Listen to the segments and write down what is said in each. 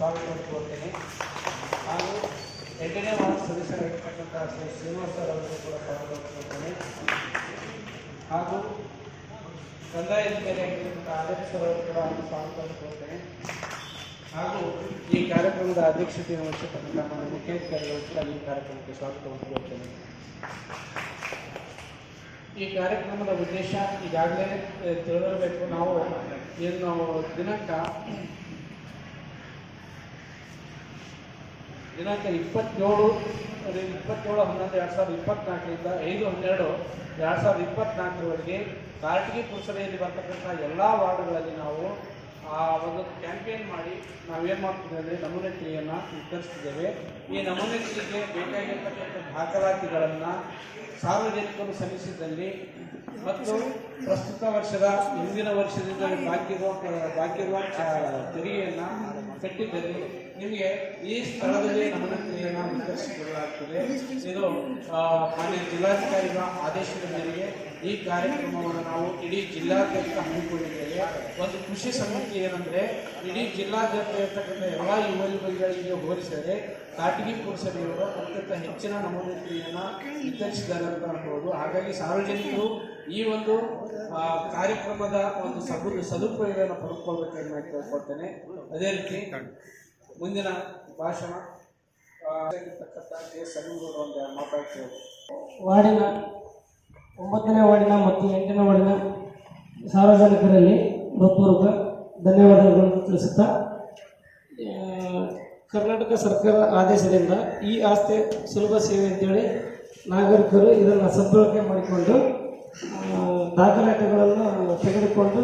ಸ್ವಾಗತ ಕೋರ್ತೇನೆ ಹಾಗೂ ಎಂಟನೇ ವಾರ್ಡ್ ಸದಸ್ಯರಾಗಿರ್ತಕ್ಕಂಥ ಶ್ರೀ ಶ್ರೀನಿವಾಸ ಅವರಿಗೂ ಕೂಡ ಸ್ವಾಗತ ಕೋರ್ತೇನೆ ಹಾಗೂ ಕಂದಾಯ ಅಧಿಕಾರಿಯಾಗಿರ್ತಕ್ಕಂಥ ಆದರ್ಶ ಅವರು ಕೂಡ ಸ್ವಾಗತ ಕೋರ್ತೇನೆ ಹಾಗೂ ಈ ಕಾರ್ಯಕ್ರಮದ ಅಧ್ಯಕ್ಷತೆಯನ್ನು ವಹಿಸತಕ್ಕಂಥ ನಮ್ಮ ಮುಖ್ಯಾಧಿಕಾರಿಗಳು ಕೂಡ ಈ ಕಾರ್ಯಕ್ರಮಕ್ಕೆ ಸ್ವಾಗತವನ್ನು ಕೋರ್ತೇನೆ ಈ ಕಾರ್ಯಕ್ರಮದ ಉದ್ದೇಶ ಈಗಾಗಲೇ ತಿಳಿದಿರಬೇಕು ನಾವು, ಏನು ನಾವು ದಿನಾಂಕ ದಿನಾಂಕ ಇಪ್ಪತ್ತೇಳು ಇಪ್ಪತ್ತೇಳು ಹನ್ನೊಂದು, ಎರಡು ಸಾವಿರದ ಇಪ್ಪತ್ನಾಲ್ಕರಿಂದ ಐದು, ಹನ್ನೆರಡು, ಎರಡು ಸಾವಿರದ ಇಪ್ಪತ್ನಾಲ್ಕರವರೆಗೆ ಕಾರ್ಟಿಗೆ ಪುರಸಭೆಯಲ್ಲಿ ಬರ್ತಕ್ಕಂಥ ಎಲ್ಲ ವಾರ್ಡ್ಗಳಲ್ಲಿ ನಾವು ಆ ಒಂದು ಕ್ಯಾಂಪೇನ್ ಮಾಡಿ ನಾವೇನು ಮಾಡ್ತಿದ್ದೇವೆ ಅಂದರೆ ನಮೂನೆ ಕ್ರಿಯೆಯನ್ನು ವಿತರಿಸ್ತಿದ್ದೇವೆ ಈ ನಮೂನೆ ಕ್ರಿಯೆಗೆ ಬೇಕಾಗಿರ್ತಕ್ಕಂಥ ದಾಖಲಾತಿಗಳನ್ನು ಸಾರ್ವಜನಿಕರು ಸಲ್ಲಿಸಿದಲ್ಲಿ ಮತ್ತು ಪ್ರಸ್ತುತ ವರ್ಷದ ಹಿಂದಿನ ವರ್ಷದಿಂದ ಬಾಕಿರುವ ಬಾಕಿರುವ ತೆರಿಗೆಯನ್ನು ಕಟ್ಟಿದ್ದಲ್ಲಿ ನಿಮಗೆ ಈ ಸ್ಥಳದಲ್ಲಿ ನಮೂನೆ ಕ್ರಿಯೆಯನ್ನು ಇದು ಮಾನ್ಯ ಜಿಲ್ಲಾಧಿಕಾರಿಗಳ ಆದೇಶದ ಮೇರೆಗೆ ಈ ಕಾರ್ಯಕ್ರಮವನ್ನು ನಾವು ಇಡೀ ಜಿಲ್ಲಾದ್ಯಂತ ಹಮ್ಮಿಕೊಂಡಿದ್ದೇವೆ. ಒಂದು ಕೃಷಿ ಸಮಿತಿ ಏನಂದ್ರೆ ಇಡೀ ಜಿಲ್ಲಾದ್ಯಂತ ಇರತಕ್ಕಂಥ ಎಲ್ಲ ಯುವ ಯುವತಿಗಳಿಗೆ ಹೋಲಿಸಿದರೆ ಕಾಟಗಿ ಪುರಸಭೆಯವರು ಅತ್ಯಂತ ಹೆಚ್ಚಿನ ನಮೂನೆ ಕ್ರಿಯೆಯನ್ನು ವಿತರಿಸಿದ್ದಾರೆ ಅಂತ ಅನ್ಬೋದು ಹಾಗಾಗಿ ಸಾರ್ವಜನಿಕರು ಈ ಒಂದು ಕಾರ್ಯಕ್ರಮದ ಒಂದು ಸದು ಸದುಪಯೋಗವನ್ನು ಪಡ್ಕೊಳ್ಬೇಕನ್ನ ನಾನು ಕೇಳ್ಕೊಳ್ತೇನೆ. ಅದೇ ರೀತಿ ಮುಂದಿನ ಭಾಷಣ ವಾರ್ಡಿನ ಒಂಬತ್ತನೇ ವಾರ್ಡಿನ ಮತ್ತು ಎಂಟನೇ ವಾರ್ಡಿನ ಸಾರ್ವಜನಿಕರಲ್ಲಿ ಹೃತ್ಪೂರ್ವಕ ಧನ್ಯವಾದಗಳನ್ನು ತಿಳಿಸುತ್ತಾ ಕರ್ನಾಟಕ ಸರ್ಕಾರ ಆದೇಶದಿಂದ ಈ ಆಸ್ತಿ ಸುಲಭ ಸೇವೆ ಅಂತೇಳಿ ನಾಗರಿಕರು ಇದನ್ನು ಸದ್ಬಳಕೆ ಮಾಡಿಕೊಂಡು ದಾಖಲಾತಿಗಳನ್ನು ತೆಗೆದುಕೊಂಡು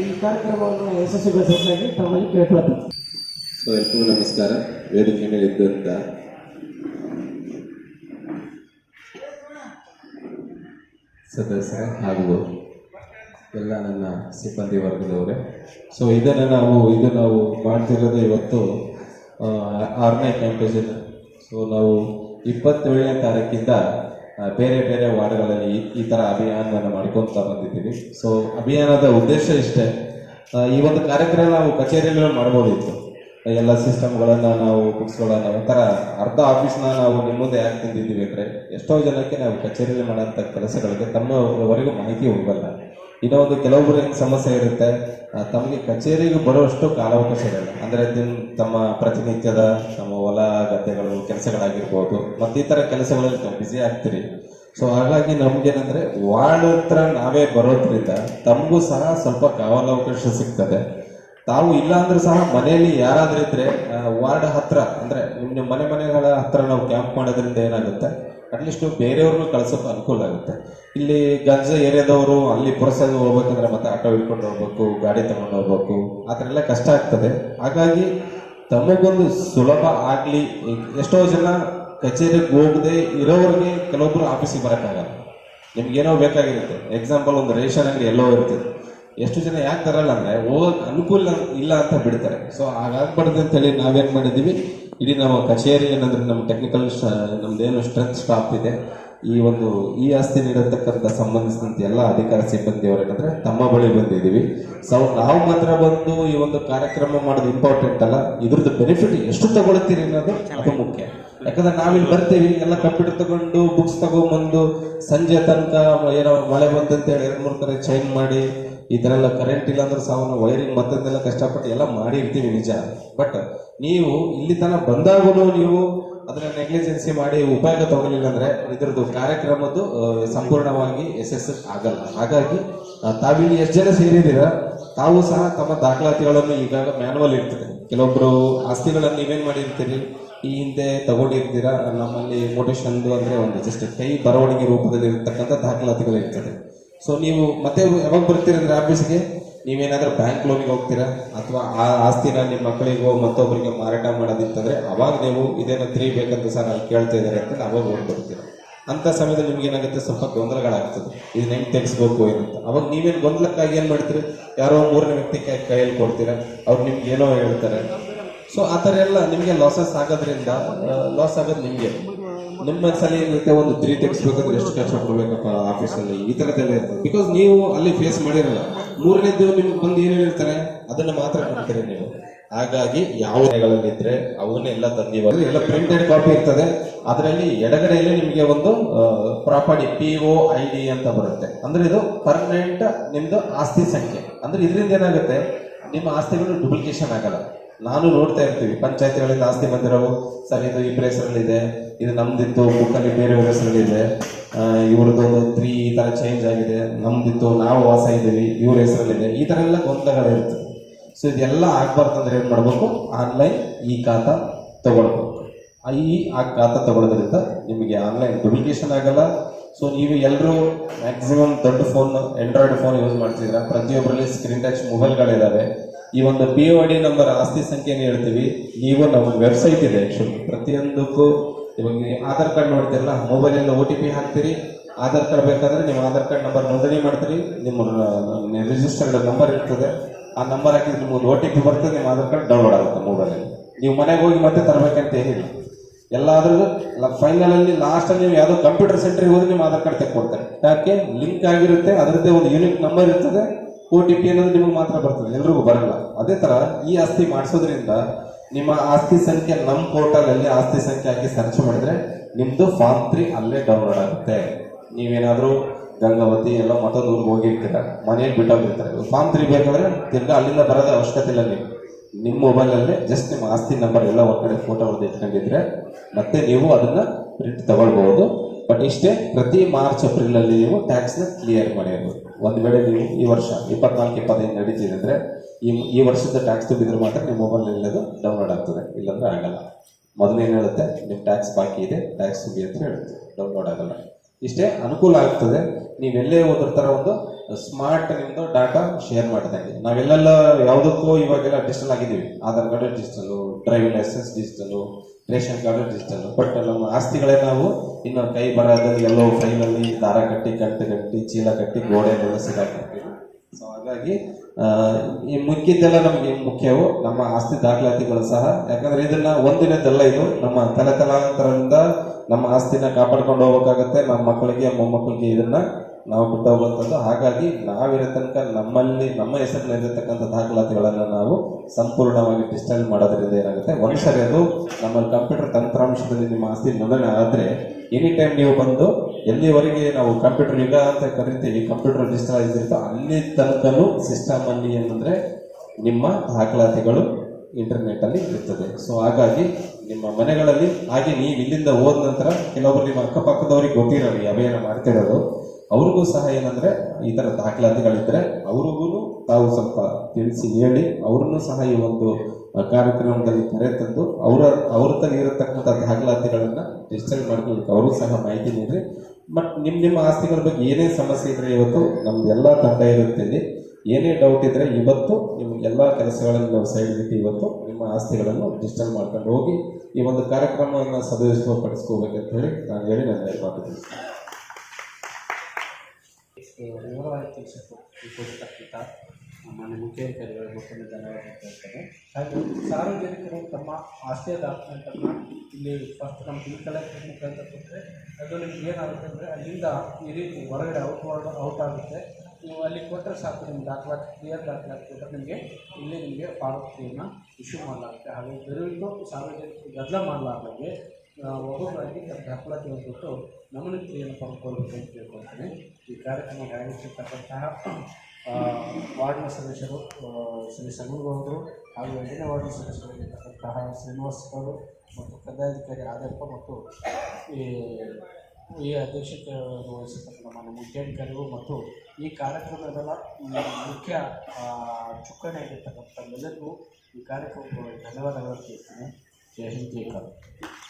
ಈ ಕಾರ್ಯಕ್ರಮವನ್ನು ಯಶಸ್ವಿಗೊಳಿಸಬೇಕಾಗಿ ತಮ್ಮಲ್ಲಿ ಕೇಳ್ಕೊಳ್ತೀನಿ. ಎಲ್ರಿಗೂ ನಮಸ್ಕಾರ. ವೇದಿಕೆ ಮೇಲೆ ಇದ್ದಂತ ಸದಸ್ಯ ಹಾಗೂ ಎಲ್ಲ ನನ್ನ ಸಿಬ್ಬಂದಿ ವರ್ಗದವರೇ. ಸೊ ಇದನ್ನು ನಾವು, ಇದು ನಾವು ಮಾಡ್ತಿರೋದು ಇವತ್ತು ಆರನೇ ಕ್ಯಾಂಪೇಜನ್ ಸೊ ನಾವು ಇಪ್ಪತ್ತೇಳನೇ ತಾರೀಕಿಂದ ಬೇರೆ ಬೇರೆ ವಾರ್ಡ್ಗಳಲ್ಲಿ ಈ- ಥರ ಅಭಿಯಾನವನ್ನು ಮಾಡ್ಕೊತಾ ಬಂದಿದ್ದೀವಿ. ಸೊ ಅಭಿಯಾನದ ಉದ್ದೇಶ ಇಷ್ಟೇ. ಈ ಒಂದು ಕಾರ್ಯಕ್ರಮ ನಾವು ಕಚೇರಿಯಲ್ಲಿ ಮಾಡ್ಬೋದಿತ್ತು. ಎಲ್ಲ ಸಿಸ್ಟಮ್ಗಳನ್ನು ನಾವು ಬುಕ್ಸ್ಗಳನ್ನು ಒಂಥರ ಅರ್ಧ ಆಫೀಸ್ನ ನಾವು ನಿಮ್ಮ ಮುಂದೆ ಯಾಕೆ ತಂದಿದ್ದೀವಿ ಅಂದರೆ ಎಷ್ಟೋ ಜನಕ್ಕೆ ನಾವು ಕಚೇರಿಯಲ್ಲಿ ಮಾಡೋಂಥ ಕೆಲಸಗಳಿಗೆ ತಮ್ಮವರೆಗೂ ಮಾಹಿತಿ ಹೋಗಲ್ಲ. ಇನ್ನೂ ಒಂದು ಕೆಲವೊಬ್ಬರು ಏನು ಸಮಸ್ಯೆ ಇರುತ್ತೆ ತಮಗೆ ಕಚೇರಿಗೆ ಬರುವಷ್ಟು ಕಾಲಾವಕಾಶ ಇರಲ್ಲ. ಅಂದರೆ ದಿನ ತಮ್ಮ ಪ್ರತಿನಿತ್ಯದ ತಮ್ಮ ಹೊಲ, ಗದ್ದೆಗಳು, ಕೆಲಸಗಳಾಗಿರ್ಬೋದು ಮತ್ತು ಈ ಥರ ಕೆಲಸಗಳಲ್ಲಿ ತಾವು ಬ್ಯುಸಿ ಆಗ್ತೀರಿ. ಸೊ ಹಾಗಾಗಿ ನಮ್ಗೇನಂದ್ರೆ ವಾರ್ಡ್ ಹತ್ರ ನಾವೇ ಬರೋದ್ರಿಂದ ತಮಗೂ ಸಹ ಸ್ವಲ್ಪ ಕಾಲಾವಕಾಶ ಸಿಗ್ತದೆ. ತಾವು ಇಲ್ಲ ಅಂದ್ರೆ ಸಹ ಮನೆಯಲ್ಲಿ ಯಾರಾದ್ರೂ ಇದ್ರೆ ವಾರ್ಡ್ ಹತ್ರ, ಅಂದ್ರೆ ನಿಮ್ ನಿಮ್ ಮನೆ ಮನೆಗಳ ಹತ್ರ ನಾವು ಕ್ಯಾಂಪ್ ಮಾಡೋದ್ರಿಂದ ಏನಾಗುತ್ತೆ? ಅಟ್ಲೀಸ್ಟ್ ಬೇರೆಯವ್ರನ್ನೂ ಕಳ್ಸೋಕೆ ಅನುಕೂಲ ಆಗುತ್ತೆ. ಇಲ್ಲಿ ಗಂಜ ಏರಿಯಾದವರು ಅಲ್ಲಿ ಪುರಸಭೆ ಹೋಗ್ಬೇಕಂದ್ರೆ ಮತ್ತೆ ಆಟೋ ಹಿಡ್ಕೊಂಡು ಹೋಗ್ಬೇಕು, ಗಾಡಿ ತಗೊಂಡು ಹೋಗ್ಬೇಕು, ಆ ಥರ ಎಲ್ಲ ಕಷ್ಟ ಆಗ್ತದೆ. ಹಾಗಾಗಿ ತಮಗೊಂದು ಸುಲಭ ಆಗಲಿ, ಎಷ್ಟೋ ಜನ ಕಚೇರಿಗೆ ಹೋಗದೆ ಇರೋವ್ರಿಗೆ ಕೆಲವೊಬ್ಬರು ಆಫೀಸಿಗೆ ಬರೋಕ್ಕಾಗಲ್ಲ. ಏನೋ ಬೇಕಾಗಿರುತ್ತೆ. ಎಕ್ಸಾಂಪಲ್ ಒಂದು ರೇಷನ್ ಅಂಗಡಿ ಎಲ್ಲೋ ಇರ್ತದೆ ಎಷ್ಟು ಜನ ಯಾಕೆ ತರಲ್ಲ ಅಂದ್ರೆ ಹೋಗಕ್ ಅನುಕೂಲ ಇಲ್ಲ ಅಂತ ಬಿಡ್ತಾರೆ. ಸೊ ಹಾಗಾಗ್ಬಾರ್ದು ಅಂತೇಳಿ ನಾವೇನ್ ಮಾಡಿದೀವಿ ಇಡೀ ನಮ್ಮ ಕಚೇರಿ ಏನಂದ್ರೆ ನಮ್ಮ ಟೆಕ್ನಿಕಲ್ ನಮ್ದೇನು ಸ್ಟ್ರೆಂತ್ ಸ್ಟಾಫ್ ಇದೆ. ಈ ಒಂದು ಈ ಆಸ್ತಿ ನೀಡತಕ್ಕಂಥ ಸಂಬಂಧಿಸಿದಂತೆ ಎಲ್ಲ ಅಧಿಕಾರ ಸಿಬ್ಬಂದಿ ಏನಂದ್ರೆ ತಮ್ಮ ಬಳಿ ಬಂದಿದ್ದೀವಿ. ಸೊ ನಾವು ಮಾತ್ರ ಬಂದು ಈ ಒಂದು ಕಾರ್ಯಕ್ರಮ ಮಾಡೋದು ಇಂಪಾರ್ಟೆಂಟ್ ಅಲ್ಲ. ಇದ್ರದ್ದು ಬೆನಿಫಿಟ್ ಎಷ್ಟು ತಗೊಳ್ತೀರಿ ಅನ್ನೋದು ಅದು ಮುಖ್ಯ. ಯಾಕಂದ್ರೆ ನಾವಿಲ್ಲಿ ಬರ್ತೀವಿ, ಎಲ್ಲ ಕಂಪ್ಯೂಟರ್ ತಗೊಂಡು ಬುಕ್ಸ್ ತಗೊಂಡ್ಬಂದು ಸಂಜೆ ತನಕ ಏನೋ ಮಳೆ ಬಂತಂತೇಳಿ, ಎರಡು ಮೂರು ಕಡೆ ಚೇಂಜ್ ಮಾಡಿ ಈ ಥರ ಎಲ್ಲ ಕರೆಂಟ್ ಇಲ್ಲ ಅಂದ್ರೆ ಸಾವನ್ನ ವೈರಿಂಗ್ ಮತ್ತೊಂದೆಲ್ಲ ಕಷ್ಟಪಟ್ಟು ಎಲ್ಲ ಮಾಡಿರ್ತೀವಿ ನಿಜ. ಬಟ್ ನೀವು ಇಲ್ಲಿ ತನಕ ಬಂದಾಗೂ ನೀವು ಅದನ್ನ ನೆಗ್ಲಿಜೆನ್ಸಿ ಮಾಡಿ ಉಪಯೋಗ ತಗೊಳ್ಳಿಲ್ಲ ಅಂದ್ರೆ ಇದ್ರದ್ದು ಕಾರ್ಯಕ್ರಮದ್ದು ಸಂಪೂರ್ಣವಾಗಿ ಯಶಸ್ಸು ಆಗಲ್ಲ. ಹಾಗಾಗಿ ತಾವಿಲ್ಲಿ ಎಷ್ಟು ಜನ ಸೇರಿದ್ದೀರಾ, ತಾವು ಸಹ ತಮ್ಮ ದಾಖಲಾತಿಗಳನ್ನು ಈಗಾಗ ಮ್ಯಾನುವಲ್ ಇರ್ತದೆ. ಕೆಲವೊಬ್ರು ಆಸ್ತಿಗಳನ್ನು ನೀವೇನ್ ಮಾಡಿರ್ತೀರಿ, ಈ ಹಿಂದೆ ತಗೊಂಡಿರ್ತೀರಾ, ನಮ್ಮಲ್ಲಿ ಮೋಟೇಶನ್ದು ಅಂದ್ರೆ ಒಂದು ಜಸ್ಟ್ ಕೈ ಬರವಣಿಗೆ ರೂಪದಲ್ಲಿ ಇರತಕ್ಕಂಥ ದಾಖಲಾತಿಗಳು ಇರ್ತದೆ. ಸೊ ನೀವು ಮತ್ತೆ ಯಾವಾಗ ಬರ್ತೀರಂದ್ರೆ ಆಫೀಸ್ಗೆ ನೀವೇನಾದ್ರೂ ಬ್ಯಾಂಕ್ ಲೋನಿಗೆ ಹೋಗ್ತೀರಾ? ಅಥವಾ ಆ ಆಸ್ತಿನ ನಿಮ್ಮ ಮಕ್ಕಳಿಗೋ ಮತ್ತೊಬ್ಬರಿಗೆ ಮಾರಾಟ ಮಾಡೋದಿತ್ತಂದ್ರೆ ಅವಾಗ ನೀವು ಇದೇನೋ ತ್ರೀ ಬೇಕಂತ ಸರ್ ಅಲ್ಲಿ ಕೇಳ್ತಾ ಇದ್ದಾರೆ ಅಂತ ಅವಾಗ ಬರ್ತೀರಾ ಅಂತ ಸಮಯದಲ್ಲಿ ನಿಮ್ಗೆ ಏನಾಗುತ್ತೆ? ಸ್ವಲ್ಪ ಗೊಂದಲಗಳಾಗ್ತದೆ. ಇದನ್ನ ಹೆಂಗೆ ತೆಗಿಸ್ಬೇಕು ಏನಂತ. ಅವಾಗ ನೀವೇನು ಗೊಂದಲಕ್ಕಾಗಿ ಏನು ಮಾಡ್ತೀರಿ? ಯಾರೋ ಮೂರನೇ ವ್ಯಕ್ತಿ ಕೈಯಲ್ಲಿ ಕೊಡ್ತೀರಾ? ಅವ್ರು ನಿಮ್ಗೆ ಏನೋ ಹೇಳ್ತಾರೆ. ಸೊ ಆ ಥರ ಎಲ್ಲ ನಿಮಗೆ ಲಾಸಸ್ ಆಗೋದ್ರಿಂದ ಲಾಸ್ ಆಗೋದು ನಿಮಗೆ. ನಿಮ್ಮ ಮನಸ್ಸಲ್ಲಿ ಏನಿರುತ್ತೆ ಒಂದು ತ್ರೀ ತೆಗಿಸ್ಬೇಕಂದ್ರೆ ಎಷ್ಟು ಕಷ್ಟ ಪಡ್ಬೇಕಪ್ಪ ಆಫೀಸಲ್ಲಿ? ಈ ಥರದ್ದೆಲ್ಲ ಇರ್ತದೆ ಬಿಕಾಸ್ ನೀವು ಅಲ್ಲಿ ಫೇಸ್ ಮಾಡಿರಲ್ಲ. ಮೂರನೇದು ನಿಮ್ಗೆ ಬಂದು ಏನು ಹೇಳ್ತಾರೆ? ಅದನ್ನ ಮಾತ್ರ ಕೊಡ್ತೀರಿ ನೀವು. ಹಾಗಾಗಿ ಯಾವ ಮನೆಗಳಲ್ಲಿದ್ರೆ ಅವನ್ನೆಲ್ಲ ತಂದಿವಾಗ ಎಲ್ಲ ಪ್ರಿಂಟೆಡ್ ಕಾಪಿ ಇರ್ತದೆ. ಅದರಲ್ಲಿ ಎಡಗಡೆಯಲ್ಲಿ ನಿಮಗೆ ಒಂದು property P O I D ಅಂತ ಬರುತ್ತೆ. ಅಂದ್ರೆ ಇದು ಪರ್ಮನೆಂಟ್ ನಿಮ್ದು ಆಸ್ತಿ ಸಂಖ್ಯೆ. ಅಂದ್ರೆ ಇದರಿಂದ ಏನಾಗುತ್ತೆ? ನಿಮ್ಮ ಆಸ್ತಿಗಳು ಡುಪ್ಲಿಕೇಶನ್ ಆಗಲ್ಲ. ನಾನು ನೋಡ್ತಾ ಇರ್ತೀವಿ. ಪಂಚಾಯತಿಗಳಿಂದ ಆಸ್ತಿ ಬಂದಿರೋವು ಸರ್, ಇದು ಇಬ್ಬರ ಹೆಸರಲ್ಲಿದೆ ಇದು ನಮ್ದಿತ್ತು ಬುಕ್ಕಲ್ಲಿ ಬೇರೆಯವ್ರ ಹೆಸರಲ್ಲಿದೆ ಇವ್ರದ್ದು ಒಂದು ತ್ರೀ ಈ ಥರ ಚೇಂಜ್ ಆಗಿದೆ, ನಮ್ದಿತ್ತು, ನಾವು ವಾಸ ಇದ್ದೀವಿ ಇವ್ರ ಹೆಸರಲ್ಲಿದೆ ಈ ಥರ ಎಲ್ಲ ಗೊಂದಲಗಳಿರ್ತವೆ ಸೊ ಇದೆಲ್ಲ ಆಗ್ಬಾರ್ದಂದ್ರೆ ಏನು ಮಾಡಬೇಕು? ಆನ್ಲೈನ್ ಈ ಖಾತಾ ತಗೊಳ್ಬೇಕು. ಈ, ಆ ಖಾತಾ ತಗೊಳ್ಳೋದ್ರಿಂದ ನಿಮಗೆ ಆನ್ಲೈನ್ ಡುಪ್ಲಿಕೇಶನ್ ಆಗಲ್ಲ. ಸೊ ನೀವು ಎಲ್ಲರೂ ಮ್ಯಾಕ್ಸಿಮಮ್ ದೊಡ್ಡ ಫೋನ್ ಆಂಡ್ರಾಯ್ಡ್ ಫೋನ್ ಯೂಸ್ ಮಾಡ್ತಿದ್ದೀರಾ? ಪ್ರತಿಯೊಬ್ಬರಲ್ಲಿ ಸ್ಕ್ರೀನ್ ಟಚ್ ಮೊಬೈಲ್ಗಳಿದ್ದಾವೆ ಈ ಒಂದು ಪಿ ಒ ಡಿ ನಂಬರ್ ಆಸ್ತಿ ಸಂಖ್ಯೆನ ಹೇಳ್ತೀವಿ. ನೀವು ನಮ್ಮ ವೆಬ್ಸೈಟ್ ಇದೆ. ಆ್ಯಕ್ಚುಲಿ ಪ್ರತಿಯೊಂದಕ್ಕೂ ಇವಾಗ ನೀವು ಆಧಾರ್ ಕಾರ್ಡ್ ನೋಡ್ತೀರಲ್ಲ ಮೊಬೈಲಿಂದ ಓ ಟಿ ಪಿ ಹಾಕ್ತೀರಿ. ಆಧಾರ್ ಕಾರ್ಡ್ ಬೇಕಾದ್ರೆ ನಿಮ್ಮ ಆಧಾರ್ ಕಾರ್ಡ್ ನಂಬರ್ ನೋಂದಣಿ ಮಾಡ್ತೀರಿ. ನಿಮ್ಮ ರಿಜಿಸ್ಟರ್ಡ್ ನಂಬರ್ ಇರ್ತದೆ. ಆ ನಂಬರ್ ಹಾಕಿದ್ರೆ ನಿಮ್ಗೆ ಒ ಟಿ ಪಿ ಬರ್ತದೆ, ನಿಮ್ಮ ಆಧಾರ್ ಕಾರ್ಡ್ ಡೌನ್ಲೋಡ್ ಆಗುತ್ತೆ ಮೊಬೈಲಲ್ಲಿ ನೀವು ಮನೆಗೆ ಹೋಗಿ ಮತ್ತೆ ತರಬೇಕಂತ ಏನಿಲ್ಲ. ಎಲ್ಲಾದ್ರೂ ಫೈನಲ್ ಅಲ್ಲಿ ಲಾಸ್ಟ್ ಅಲ್ಲಿ ನೀವು ಯಾವುದೋ ಕಂಪ್ಯೂಟರ್ ಸೆಂಟರ್ಗೆ ಹೋದ್ರೆ ನಿಮ್ಮ ಆಧಾರ್ ಕಾರ್ಡ್ ತೆಕ್ಕೊಡ್ತಾರೆ. ಯಾಕೆ? ಲಿಂಕ್ ಆಗಿರುತ್ತೆ, ಅದರದ್ದೇ ಒಂದು ಯೂನಿಕ್ ನಂಬರ್ ಇರ್ತದೆ. ಒ ಟಿ ಪಿ ಅನ್ನೋದು ನಿಮಗೆ ಮಾತ್ರ ಬರ್ತದೆ, ಎಲ್ರಿಗೂ ಬರಲ್ಲ. ಅದೇ ತರ ಈ ಆಸ್ತಿ ಮಾಡಿಸೋದ್ರಿಂದ ನಿಮ್ಮ ಆಸ್ತಿ ಸಂಖ್ಯೆ ನಮ್ಮ ಪೋರ್ಟಲ್ ಅಲ್ಲಿ ಆಸ್ತಿ ಸಂಖ್ಯೆ ಹಾಕಿ ಸರ್ಚ್ ಮಾಡಿದ್ರೆ ನಿಮ್ದು ಫಾರ್ಮ್ ತ್ರೀ ಅಲ್ಲೇ ಡೌನ್ಲೋಡ್ ಆಗುತ್ತೆ. ನೀವೇನಾದ್ರೂ ಗಂಗಾವತಿ ಎಲ್ಲ ಮತ್ತೊಂದು ಊರಿಗೆ ಹೋಗಿರ್ತೀರ ಮನೆಯಲ್ಲಿ ಬಿಟ್ಟೋಗಿರ್ತಾರೆ ಫಾರ್ಮ್ ತ್ರೀ ಬೇಕಾದ್ರೆ ತಿರ್ಗಾ ಅಲ್ಲಿಂದ ಬರೋದ ಅವಶ್ಯಕತೆ ಇಲ್ಲ ನೀವು. ನಿಮ್ಮ ಮೊಬೈಲಲ್ಲೇ ಜಸ್ಟ್ ನಿಮ್ಮ ಆಸ್ತಿ ನಂಬರ್ ಎಲ್ಲ ಒಂದ್ ಕಡೆ ಫೋಟೋ ಹೊಡೆದು ಇಟ್ಕೊಂಡಿದ್ರೆ ಮತ್ತೆ ನೀವು ಅದನ್ನ ಪ್ರಿಂಟ್ ತಗೊಳ್ಬಹುದು. ಬಟ್ ಇಷ್ಟೇ ಪ್ರತಿ ಮಾರ್ಚ್ ಏಪ್ರಿಲ್ ಅಲ್ಲಿ ನೀವು ಟ್ಯಾಕ್ಸ್ನ ಕ್ಲಿಯರ್ ಮಾಡಿರ್ಬೋದು. ಒಂದ್ ವೇಳೆ ನೀವು ಈ ವರ್ಷ ಇಪ್ಪತ್ನಾಲ್ಕು, ಇಪ್ಪತ್ತೈದು ನಡೀತೀರಿ ಅಂದ್ರೆ ಈ ಈ ವರ್ಷದ ಟ್ಯಾಕ್ಸ್ ತುಂಬಿದ್ರೆ ಮಾತ್ರ ನಿಮ್ಮ ಮೊಬೈಲ್ ಅದು ಡೌನ್ಲೋಡ್ ಆಗ್ತದೆ. ಇಲ್ಲಾಂದ್ರೆ ಆಗಲ್ಲ. ಮೊದಲು ಏನು ಹೇಳುತ್ತೆ? ನಿಮ್ಮ ಟ್ಯಾಕ್ಸ್ ಬಾಕಿ ಇದೆ ಟ್ಯಾಕ್ಸ್ ತುಂಬಿ ಅಂತ ಹೇಳುತ್ತೆ. ಡೌನ್ಲೋಡ್ ಆಗಲ್ಲ. ಇಷ್ಟೇ ಅನುಕೂಲ ಆಗ್ತದೆ. ನೀವೆಲ್ಲೇ ಹೋದ್ರ ಥರ ಒಂದು ಸ್ಮಾರ್ಟ್ ನಿಮ್ದು ಡಾಟಾ ಶೇರ್ ಮಾಡ್ದಂಗೆ. ನಾವೆಲ್ಲೆಲ್ಲ ಯಾವುದಕ್ಕೂ ಇವಾಗೆಲ್ಲ ಡಿಜಿಟಲ್ ಆಗಿದ್ದೀವಿ. Aadhaar card digital driving licence digital ration card digital but ನಮ್ಮ ಆಸ್ತಿಗಳೇ ನಾವು ಇನ್ನು ಕೈ ಬರೋದಲ್ಲಿ ಎಲ್ಲೋ ಫೈಲಲ್ಲಿ ದಾರ ಕಟ್ಟಿ, ಕಟ್ಟು ಕಟ್ಟಿ, ಚೀಲ ಕಟ್ಟಿ, ಗೋಡೆ ಸಿಗಾಕಿರ್ತೀವಿ. ಸೊ ಹಾಗಾಗಿ ಈ ಮುಖ್ಯದ್ದೆಲ್ಲ ನಮಗೆ ಮುಖ್ಯವು ನಮ್ಮ ಆಸ್ತಿ ದಾಖಲಾತಿಗಳು ಸಹ. ಯಾಕಂದ್ರೆ ಇದನ್ನ ಒಂದಿನದ್ದೆಲ್ಲ ಇದು. ನಮ್ಮ ತಲೆ ತಲಾಂತರದಿಂದ ನಮ್ಮ ಆಸ್ತಿನ ಕಾಪಾಡ್ಕೊಂಡು ಹೋಗ್ಬೇಕಾಗತ್ತೆ. ನಮ್ಮ ಮಕ್ಕಳಿಗೆ, ಮೊಮ್ಮಕ್ಕಳಿಗೆ ಇದನ್ನ ನಾವು ಕೊಡ್ತಾ ಹೋಗುವಂಥದ್ದು. ಹಾಗಾಗಿ ನಾವಿರೋ ತನಕ ನಮ್ಮಲ್ಲಿ, ನಮ್ಮ ಹೆಸರಿನಲ್ಲಿರ್ತಕ್ಕಂಥ ದಾಖಲಾತಿಗಳನ್ನು ನಾವು ಸಂಪೂರ್ಣವಾಗಿ ಡಿಜಿಟಲ್ ಮಾಡೋದ್ರಿಂದ ಏನಾಗುತ್ತೆ? ಒಂದ್ಸರಿ ಅದು ನಮ್ಮ ಕಂಪ್ಯೂಟರ್ ತಂತ್ರಾಂಶದಲ್ಲಿ ನಿಮ್ಮ ಆಸ್ತಿ ನೋಂದಣಿ ಆದರೆ ಎನಿ ಟೈಮ್ ನೀವು ಬಂದು ಎಲ್ಲಿವರೆಗೆ ನಾವು ಕಂಪ್ಯೂಟರ್ ಯುಗ ಅಂತ ಕರಿತೀವಿ, ಕಂಪ್ಯೂಟರ್ ಡಿಜಿಟಲೈಸ್ ಇರುತ್ತೋ ಅಲ್ಲಿ ತನಕನೂ ಸಿಸ್ಟಮ್ ಅಲ್ಲಿ ಏನಂದ್ರೆ ನಿಮ್ಮ ದಾಖಲಾತಿಗಳು ಇಂಟರ್ನೆಟ್ ಅಲ್ಲಿ ಇರ್ತದೆ. ಸೊ ಹಾಗಾಗಿ ನಿಮ್ಮ ಮನೆಗಳಲ್ಲಿ, ಹಾಗೆ ನೀವು ಇಲ್ಲಿಂದ ಹೋದ ನಂತರ ಕೆಲವೊಬ್ಬರು ನಿಮ್ಮ ಅಕ್ಕಪಕ್ಕದವ್ರಿಗೆ ಗೊತ್ತಿರೋ ಅಭಿಯಾನ ಮಾಡ್ತಿರೋದು. ಅವ್ರಿಗೂ ಸಹ ಏನಂದ್ರೆ, ಈ ತರ ದಾಖಲಾತಿಗಳಿದ್ರೆ ಅವ್ರಿಗೂ ತಾವು ಸ್ವಲ್ಪ ತಿಳಿಸಿ ಹೇಳಿ, ಅವ್ರನ್ನೂ ಸಹ ಈ ಒಂದು ಕಾರ್ಯಕ್ರಮದಲ್ಲಿ ಕರೆ ತಂದು ಅವರ, ಅವ್ರ ಇರತಕ್ಕಂಥ ದಾಖಲಾತಿಗಳನ್ನ ಡಿಜಿಟಲ್ ಮಾಡ್ಕೊಳ್ಳಿಕ್ಕೆ ಅವರು ಸಹ ಮಾಹಿತಿ ನೀಡ್ರಿ ಬಟ್ ನಿಮ್ಮ ನಿಮ್ಮ ಆಸ್ತಿಗಳ ಬಗ್ಗೆ ಏನೇ ಸಮಸ್ಯೆ ಇದ್ರೆ ಇವತ್ತು ನಮ್ದು ಎಲ್ಲ ತಂಡ ಇರುತ್ತೆ ಇಲ್ಲಿ ಏನೇ ಡೌಟ್ ಇದ್ರೆ ಇವತ್ತು ನಿಮಗೆಲ್ಲ ಕೆಲಸಗಳನ್ನು ನಾವು ಸೈಡ್ ಇಟ್ಟು ಇವತ್ತು ನಿಮ್ಮ ಆಸ್ತಿಗಳನ್ನು ಡಿಜಿಟಲ್ ಮಾಡ್ಕೊಂಡು ಹೋಗಿ ಈ ಒಂದು ಕಾರ್ಯಕ್ರಮವನ್ನು ಸದಸ್ಯ ಪಡಿಸ್ಕೋಬೇಕಂತ ಹೇಳಿ ನಾನು ಹೇಳಿ ಎರಡು ಮಾತು. ವಿವರವಾಗಿ ತಿಳಿಸಿಕೊಡ್ತಾ ಮಾನ್ಯ ಮುಖ್ಯಾಧಿಕಾರಿಗಳಿಗೆ ಮತ್ತೊಮ್ಮೆ ಧನ್ಯವಾದ ಹೇಳ್ತೇನೆ. ಹಾಗೆ ಸಾರ್ವಜನಿಕರು ತಮ್ಮ ಆಸ್ತಿಯ ದಾಖಲೆಗಳನ್ನು ಇಲ್ಲಿ ಫಸ್ಟ್ ನಮ್ಮ ಬಿಲ್ ಕಲೆಕ್ಟರ್ ಮುಖಾಂತರ ಕೊಟ್ಟರೆ ಅದು ನಿಮ್ಗೆ ಏನಾಗುತ್ತೆ ಅಂದರೆ ಅಲ್ಲಿಂದ ಈ ರೀತಿ ಹೊರಗಡೆ ಔಟ್ ಔಟ್ ಆಗುತ್ತೆ. ನೀವು ಅಲ್ಲಿ ಕೊಟ್ಟರೆ ಸಾಕು, ನಿಮ್ಮ ದಾಖಲಾತಿ ಕ್ಲಿಯರ್ ದಾಖಲಾತಿ ಕೊಟ್ಟರೆ ನಿಮಗೆ ಇಲ್ಲಿ ನಿಮಗೆ ಪಾವತಿಯನ್ನು ಇಶ್ಯೂ ಮಾಡಲಾಗುತ್ತೆ. ಹಾಗೆ ದಯವಿಟ್ಟು ಸಾರ್ವಜನಿಕರು ಗದ್ದಲ ಮಾಡಲಾರ್ದಂಗೆ ಒಬ್ಬೊಬ್ಬರಾಗಿ ದಾಖಲಾತಿ ಹೋಗ್ಬಿಟ್ಟು ನಮೂನೆಯನ್ನು ಪಡ್ಕೊಳ್ಬೇಕು ಅಂತ ಹೇಳ್ಕೊಳ್ತೇನೆ ಈ ಕಾರ್ಯಕ್ರಮ ಗಾಯಿಸಿರ್ತಕ್ಕಂತಹ ವಾರ್ಡ್ನ ಸದಸ್ಯರು ಶ್ರೀ ಸಂಗೂರಗೌಡರು ಹಾಗೂ ಎರಡನೇ ವಾರ್ಡ್ನ ಸದಸ್ಯರಾಗಿರ್ತಕ್ಕಂತಹ ಶ್ರೀನಿವಾಸ್ ಅವರು ಮತ್ತು ಕಂದಾಯಾಧಿಕಾರಿ ಆದಪ್ಪ ಮತ್ತು ಈ ಈ ಅಧ್ಯಕ್ಷತೆ ವಹಿಸಿರ್ತಕ್ಕಂಥ ನಮ್ಮ ಮುಖ್ಯಾಧಿಕಾರಿಗಳು ಮತ್ತು ಈ ಕಾರ್ಯಕ್ರಮದ ಮುಖ್ಯ ಚುಕ್ಕಣೆ ಆಗಿರ್ತಕ್ಕಂಥ ಎಲ್ಲರಿಗೂ ಈ ಕಾರ್ಯಕ್ರಮಕ್ಕೆ ಧನ್ಯವಾದಗಳನ್ನು ತಿಳಿಸ್ತೀನಿ ಜಯ ಹಿಂದ್, ಜೈ ಕರ್ನಾಟಕ